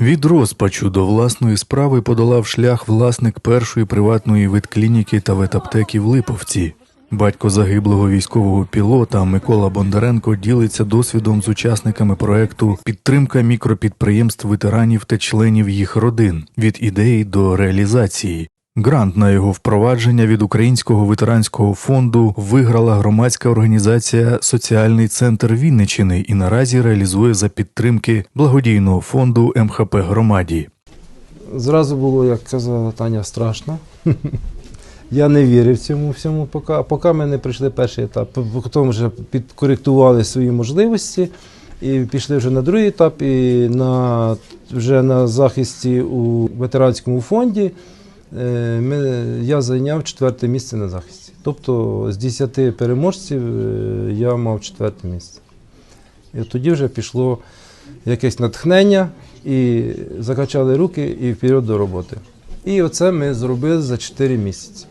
Від розпачу до власної справи подолав шлях власник першої приватної ветклініки та ветаптеки в Липовці. Батько загиблого військового пілота Микола Бондаренко ділиться досвідом з учасниками проекту Підтримка мікропідприємств ветеранів та членів їх родин від ідеї до реалізації. Грант на його впровадження від Українського ветеранського фонду виграла громадська організація Соціальний центр Вінничини і наразі реалізує за підтримки благодійного фонду МХП громаді. Зразу було, як казала Таня, страшно. Я не вірив цьому всьому, поки, поки ми не пройшли перший етап. Потім вже підкоректували свої можливості і пішли вже на другий етап. І на, вже на захисті у ветеранському фонді я зайняв четверте місце на захисті. Тобто з 10 переможців е, я мав четверте місце. І тоді вже пішло якесь натхнення, і закачали руки і вперед до роботи. І оце ми зробили за 4 місяці.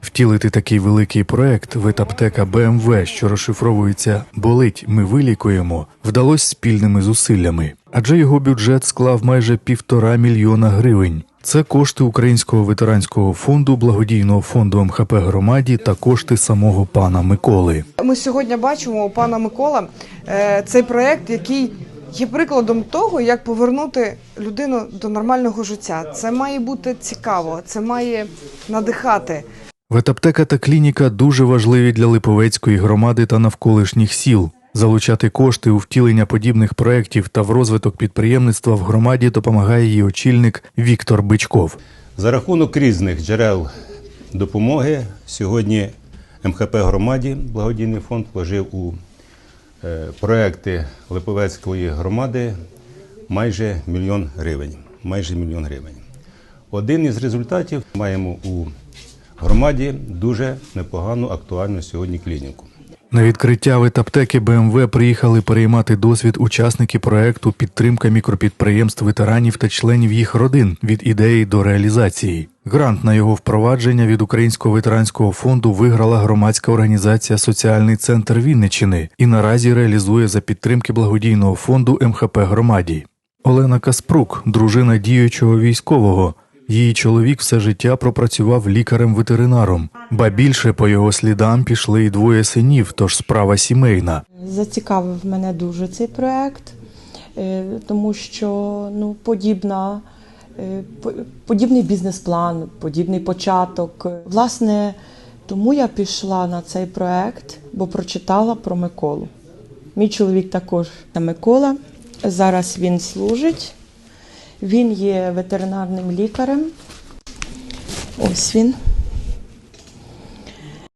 Втілити такий великий проект ветаптека БМВ, що розшифровується Болить, ми вилікуємо, вдалося спільними зусиллями, адже його бюджет склав майже півтора мільйона гривень. Це кошти Українського ветеранського фонду, благодійного фонду МХП громаді та кошти самого пана Миколи. Ми сьогодні бачимо у пана Микола е, цей проект, який є прикладом того, як повернути людину до нормального життя. Це має бути цікаво, це має надихати. Ветаптека та клініка дуже важливі для Липовецької громади та навколишніх сіл. Залучати кошти у втілення подібних проєктів та в розвиток підприємництва в громаді допомагає її очільник Віктор Бичков. За рахунок різних джерел допомоги сьогодні МХП громаді благодійний фонд вложив у е, проекти Липовецької громади майже мільйон гривень. Майже мільйон гривень. Один із результатів маємо у громаді дуже непогану актуальну сьогодні клініку. На відкриття ветаптеки БМВ приїхали переймати досвід учасники проекту Підтримка мікропідприємств ветеранів та членів їх родин від ідеї до реалізації. Грант на його впровадження від Українського ветеранського фонду виграла громадська організація Соціальний центр Вінничини і наразі реалізує за підтримки благодійного фонду МХП громаді. Олена Каспрук, дружина діючого військового. Її чоловік все життя пропрацював лікарем-ветеринаром, ба більше по його слідам пішли й двоє синів, тож справа сімейна. Зацікавив мене дуже цей проект, е, тому що ну, подібна, е, подібний бізнес-план, подібний початок. Власне, тому я пішла на цей проект, бо прочитала про Миколу. Мій чоловік також на Микола. Зараз він служить. Він є ветеринарним лікарем. Ось він.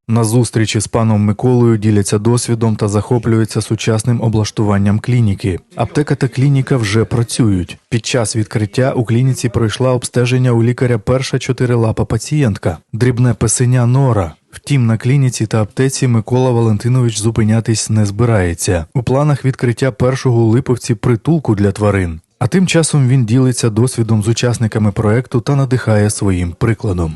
На зустрічі з паном Миколою діляться досвідом та захоплюються сучасним облаштуванням клініки. Аптека та клініка вже працюють. Під час відкриття у клініці пройшла обстеження у лікаря перша чотирилапа пацієнтка, дрібне песеня Нора. Втім, на клініці та аптеці Микола Валентинович зупинятись не збирається. У планах відкриття першого у липовці притулку для тварин. А тим часом він ділиться досвідом з учасниками проекту та надихає своїм прикладом.